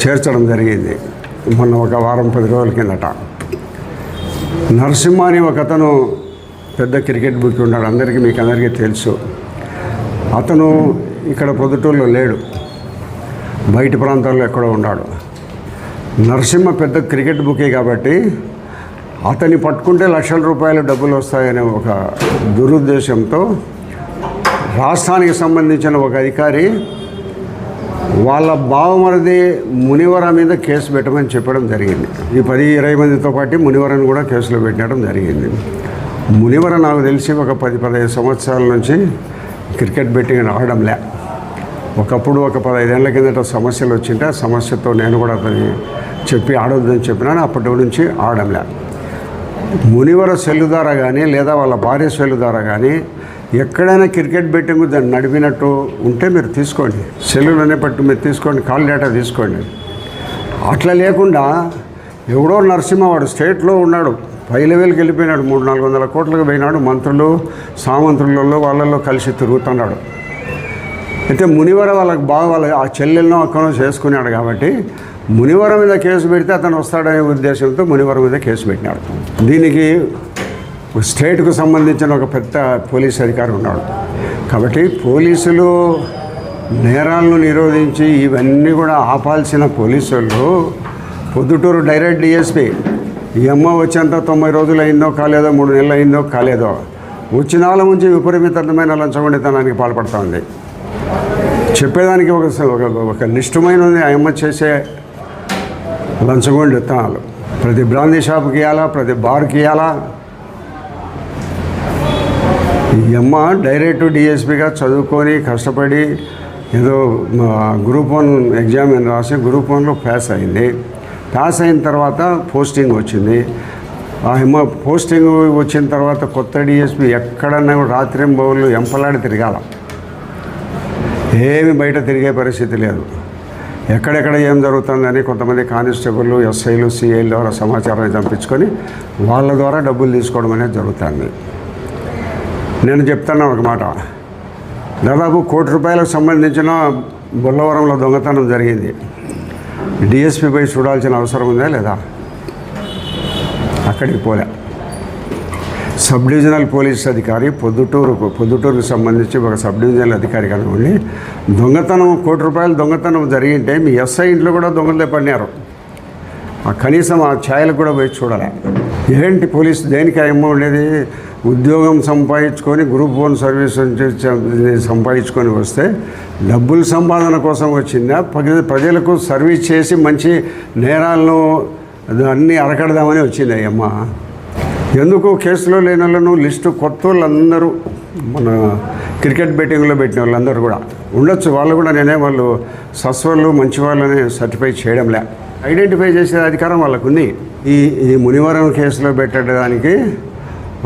చేర్చడం జరిగింది. మొన్న ఒక వారం పది రోజుల కిందట. నరసింహ అని ఒక అతను పెద్ద క్రికెట్ బుక్ ఉన్నాడు. అందరికీ మీకు అందరికీ తెలుసు. అతను ఇక్కడ పొద్దుటూరులో లేడు. బయట ప్రాంతాల్లో ఎక్కడో ఉన్నాడు. నరసింహ పెద్ద క్రికెట్ బుకే కాబట్టి అతన్ని పట్టుకుంటే లక్షల రూపాయల డబ్బులు వస్తాయనే ఒక దురుద్దేశంతో రాష్ట్రానికి సంబంధించిన ఒక అధికారి వాళ్ళ బావమరిది మునివర మీద కేసు పెట్టమని చెప్పడం జరిగింది. ఈ పది ఇరవై మందితో పాటు మునివరని కూడా కేసులో పెట్టడం జరిగింది. మునివర నాకు తెలిసి ఒక పది పదహైదు సంవత్సరాల నుంచి క్రికెట్ బెట్టింగ్ ఆడడంలే ఒకప్పుడు ఒక పదహైదేళ్ళ కిందట సమస్యలు వచ్చింటే ఆ సమస్యతో నేను కూడా అతని చెప్పి ఆడొద్దని చెప్పినాను అప్పటి నుంచి ఆడడంలే మునివర సెల్లు ద్వారా కానీ లేదా వాళ్ళ భార్య సెల్లు ద్వారా కానీ ఎక్కడైనా క్రికెట్ బెట్టింగ్ దాన్ని నడిపినట్టు ఉంటే మీరు తీసుకోండి. సెల్లులోనే పట్టు మీరు తీసుకోండి కాల్ డేటా తీసుకోండి. అట్లా లేకుండా ఎవడో నరసింహ వాడు స్టేట్లో ఉన్నాడు పై లెవెల్కి వెళ్ళిపోయినాడు మూడు నాలుగు వందల కోట్లకు పోయినాడు మంత్రులు సామంత్రులలో వాళ్ళల్లో కలిసి తిరుగుతున్నాడు. అయితే మునివర వాళ్ళకి బాగా వాళ్ళ ఆ చెల్లెలను అక్కనో చేసుకున్నాడు కాబట్టి మునివరం మీద కేసు పెడితే అతను వస్తాడనే ఉద్దేశంతో మునివరం మీద కేసు పెట్టినాడు. దీనికి స్టేట్కు సంబంధించిన ఒక పెద్ద పోలీస్ అధికారి ఉన్నాడు. కాబట్టి పోలీసులు నేరాలను నిరోధించి ఇవన్నీ కూడా ఆపాల్సిన పోలీసులు పొద్దుటూరు డైరెక్ట్ డిఎస్పీ ఈ అమ్మ వచ్చేంత తొంభై రోజులు అయిందో కాలేదో మూడు నెలలు అయిందో కాలేదో వచ్చిన నుంచి విపరీతమైన లంచగొండితనానికి పాల్పడుతూ ఉంది చెప్పేదానికి ఒక ఒక నిష్ఠమైన ఉంది ఆ అమ్మ చేసే లంచగొండి ప్రతి బ్రాందీ షాప్కి ఇవ్వాలా ప్రతి బార్కి ఇవ్వాలా ఈ అమ్మ డైరెక్ట్ డిఎస్పిగా చదువుకొని కష్టపడి ఏదో గ్రూప్ వన్ ఎగ్జామ్ అని రాసి గ్రూప్ వన్లో పాస్ అయింది. పాస్ అయిన తర్వాత పోస్టింగ్ వచ్చింది. ఆ అమ్మ పోస్టింగ్ వచ్చిన తర్వాత కొత్త డిఎస్పి ఎక్కడన్నా కూడా రాత్రింబౌళ్ళు ఎంపలాడి తిరగాల. ఏమి బయట తిరిగే పరిస్థితి లేదు. ఎక్కడెక్కడ ఏం జరుగుతుందని కొంతమంది కానిస్టేబుల్ ఎస్ఐలు సిఐల ద్వారా సమాచారాన్ని పంపించుకొని వాళ్ళ ద్వారా డబ్బులు తీసుకోవడం అనేది జరుగుతుంది. నేను చెప్తాను ఒక మాట. దాదాపు కోటి రూపాయలకు సంబంధించిన బొల్లవరంలో దొంగతనం జరిగింది. డిఎస్పీపై చూడాల్సిన అవసరం ఉందా లేదా? అక్కడికి పోలే. సబ్ డివిజనల్ పోలీస్ అధికారి పొద్దుటూరు పొద్దుటూరుకు సంబంధించి ఒక సబ్ డివిజనల్ అధికారి కనుకోండి దొంగతనం కోటి రూపాయలు దొంగతనం జరిగింటే మీ ఎస్ఐ ఇంట్లో కూడా దొంగలే పడినారు ఆ కనీసం ఆ ఛాయలకు కూడా పోయి చూడాలి? ఏంటి పోలీస్ దేనికి ఏమో ఉండేది ఉద్యోగం సంపాదించుకొని గ్రూప్ వన్ సర్వీస్ నుంచి సంపాదించుకొని వస్తే డబ్బులు సంపాదన కోసం వచ్చిందా? ప్రజలు ప్రజలకు సర్వీస్ చేసి మంచి నేరాలను అన్నీ అరకడదామని వచ్చింది అయ్యమ్మ ఎందుకు కేసులో లేని వాళ్ళను లిస్టు కొత్త వాళ్ళందరూ మన క్రికెట్ బెట్టింగ్లో పెట్టిన వాళ్ళందరూ కూడా ఉండొచ్చు. వాళ్ళు కూడా నేనే వాళ్ళు సస్వలు మంచి వాళ్ళని సర్టిఫై లేదు ఐడెంటిఫై చేసే అధికారం వాళ్ళకు ఉంది ఈ ఈ మునివరం కేసులో పెట్టడానికి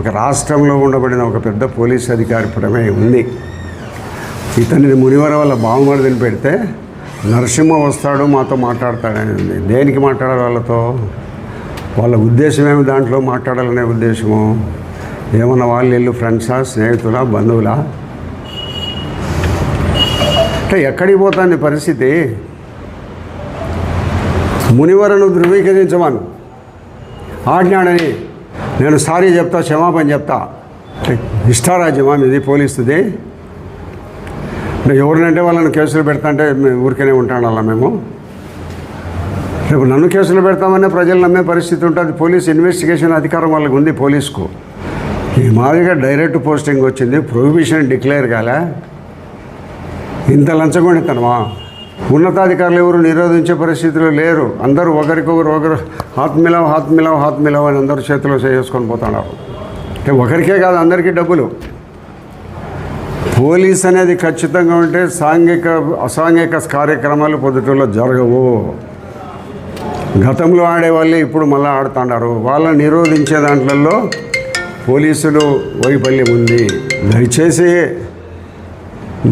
ఒక రాష్ట్రంలో ఉండబడిన ఒక పెద్ద పోలీస్ అధికారి ప్రమేయం ఉంది. ఇతనిని మునివరం వల్ల బావమరిదిని పెడితే నరసింహ వస్తాడు మాతో మాట్లాడతాడని ఉంది. దేనికి మాట్లాడాలి వాళ్ళతో? వాళ్ళ ఉద్దేశం ఏమి దాంట్లో మాట్లాడాలనే ఉద్దేశము? ఏమన్నా వాళ్ళు ఇల్లు ఫ్రెండ్సా స్నేహితులా బంధువులా? అంటే ఎక్కడికి పోతాంది పరిస్థితి? మునివరను ధృవీకరించమను. ఆజ్ఞాడని నేను సారీ చెప్తా క్షమాపణ చెప్తా. ఇష్టారాజ్యమా మీది పోలీసుది? ఎవరినంటే వాళ్ళని కేసులు పెడతాంటే మేము ఊరికనే ఉంటాను అలా మేము? రేపు నన్ను కేసులు పెడతామనే ప్రజలు నమ్మే పరిస్థితి ఉంటుంది పోలీస్ ఇన్వెస్టిగేషన్ అధికారం వాళ్ళకి ఉంది పోలీస్కు. ఈ మాదిరిగా డైరెక్ట్ పోస్టింగ్ వచ్చింది ప్రొహిబిషన్ డిక్లేర్ కాలే. ఇంత లంచగొండితనమా? ఉన్నతాధికారులు ఎవరు నిరోధించే పరిస్థితిలో లేరు. అందరూ ఒకరికొకరు ఒకరు హాత్ మిలావ్ హాత్ అని అందరూ చేతిలో చేసుకొని పోతున్నారు. అంటే ఒకరికే కాదు అందరికీ డబ్బులు. పోలీస్ అనేది ఖచ్చితంగా ఉంటే సాంఘిక అసాంఘిక కార్యక్రమాలు పొద్దుటూరులో జరగవు. గతంలో ఆడేవాళ్ళే ఇప్పుడు మళ్ళీ ఆడుతున్నారు వాళ్ళని నిరోధించే దాంట్లో పోలీసులు వైఫల్యం ఉంది. దయచేసి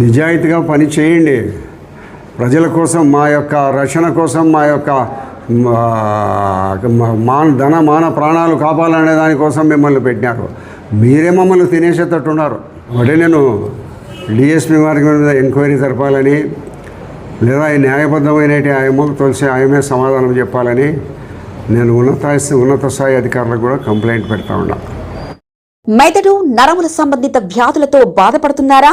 నిజాయితీగా పని చేయండి. ప్రజల కోసం మా యొక్క రక్షణ కోసం మా యొక్క మా- మాన ధన మాన ప్రాణాలు కాపాలనే దానికోసం మిమ్మల్ని పెట్టినారు. మీరే మమ్మల్ని తినేసేటట్టు ఉన్నారు ఒకటే నేను డిఎస్పీ వారి మీద ఎంక్వైరీ జరపాలని లేదా ఈ న్యాయబద్ధమైన ఆయమకు తొలిసి ఆయమే సమాధానం చెప్పాలని నేను ఉన్నత ఉన్నత స్థాయి అధికారులకు కూడా కంప్లైంట్ పెడతా ఉన్నా. మెదడు నరముల సంబంధిత వ్యాధులతో బాధపడుతున్నారా?